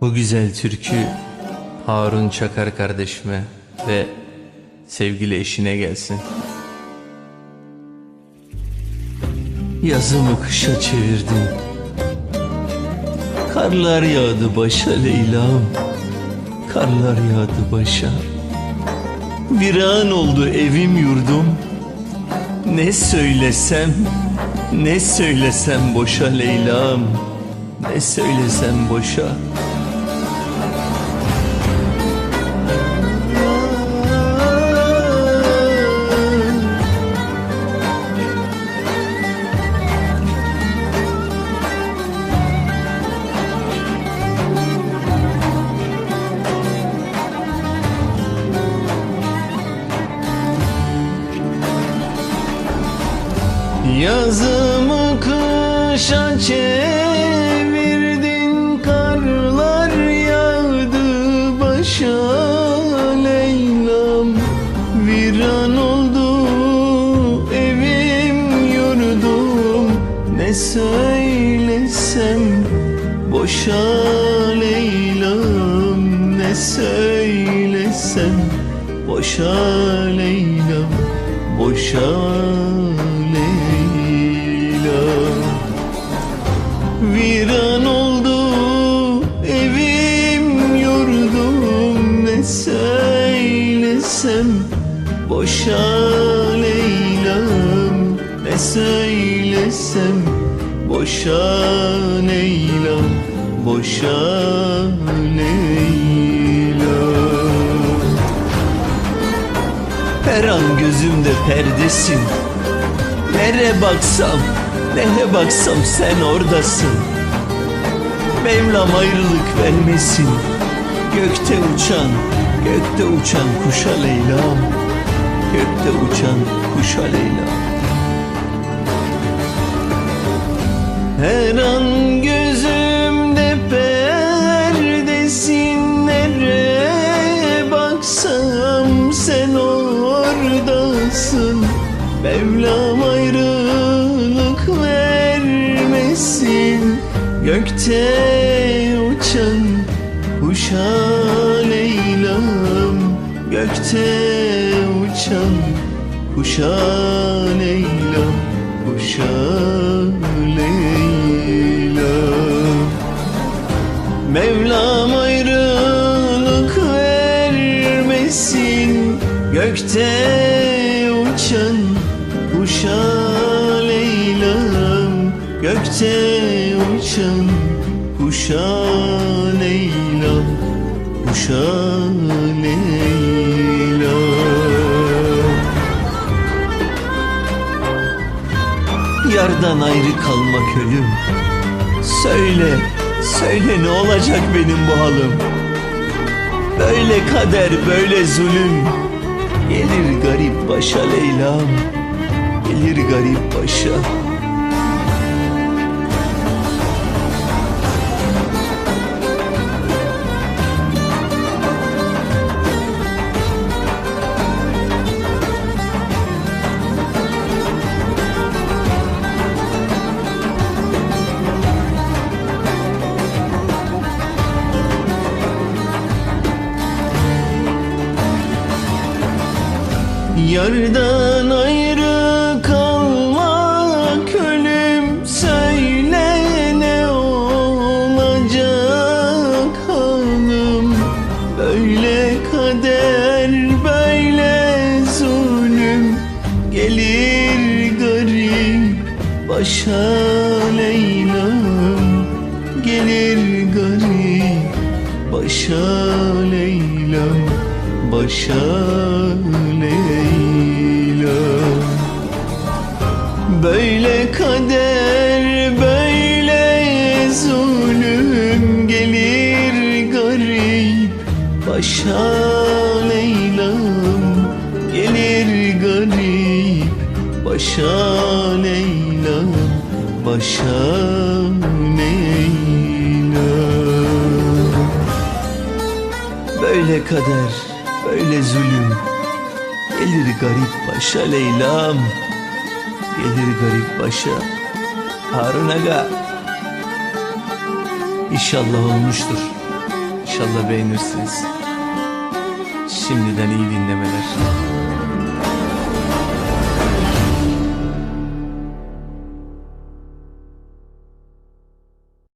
Bu güzel türkü Harun Çakar kardeşime ve sevgili eşine gelsin. Yazımı kışa çevirdin. Karlar yağdı başa Leyla'm. Karlar yağdı başa. Viran oldu evim yurdum. Ne söylesem, ne söylesem boşa Leyla'm. Ne söylesem boşa. Yazımı kışa çevirdin Karlar yağdı başa Leyla'm. Viran oldu evim yurdum. Ne söylesem boşa Leyla'm Ne söylesem boşa Leyla'm Boşa Viran oldu evim yurdum Ne söylesem boşa Leyla'm Ne söylesem boşa Leyla'm Boşa Leyla her an gözümde perdesin. Nere baksam, nere baksam sen oradasın Mevlam ayrılık vermesin. Gökte uçan, gökte uçan kuşa Leyla'm Gökte uçan kuşa Leyla'm Her an Gökte uçan kuşa Leyla'm Gökte uçan kuşa Leyla'm Kuşa Leyla Mevlam ayrılık vermesin. Gökte uçan kuşa Leyla'm Gökte uçan kuşa Leyla'm Kuşa Leyla. Yardan ayrı kalmak ölüm. Söyle, söyle ne olacak benim bu halim Böyle kader, böyle zulüm. Gelir garip başa Leyla'm Gelir garip başa Yardan ayrı kalmak ölüm. Söyle ne olacak hanım? Böyle kader böyle zulüm. Gelir garip başa Leyla'm. Gelir garip başa Leyla'm. Başa Leyla Böyle kader böyle zulüm gelir garip Başa Leyla'm gelir garip Başa Leyla'm başa Leyla Böyle kader, böyle zulüm Gelir garip başa Leyla'm Gelir garip başa Harun Aga. İnşallah olmuştur. İnşallah beğenirsiniz. Şimdiden iyi dinlemeler.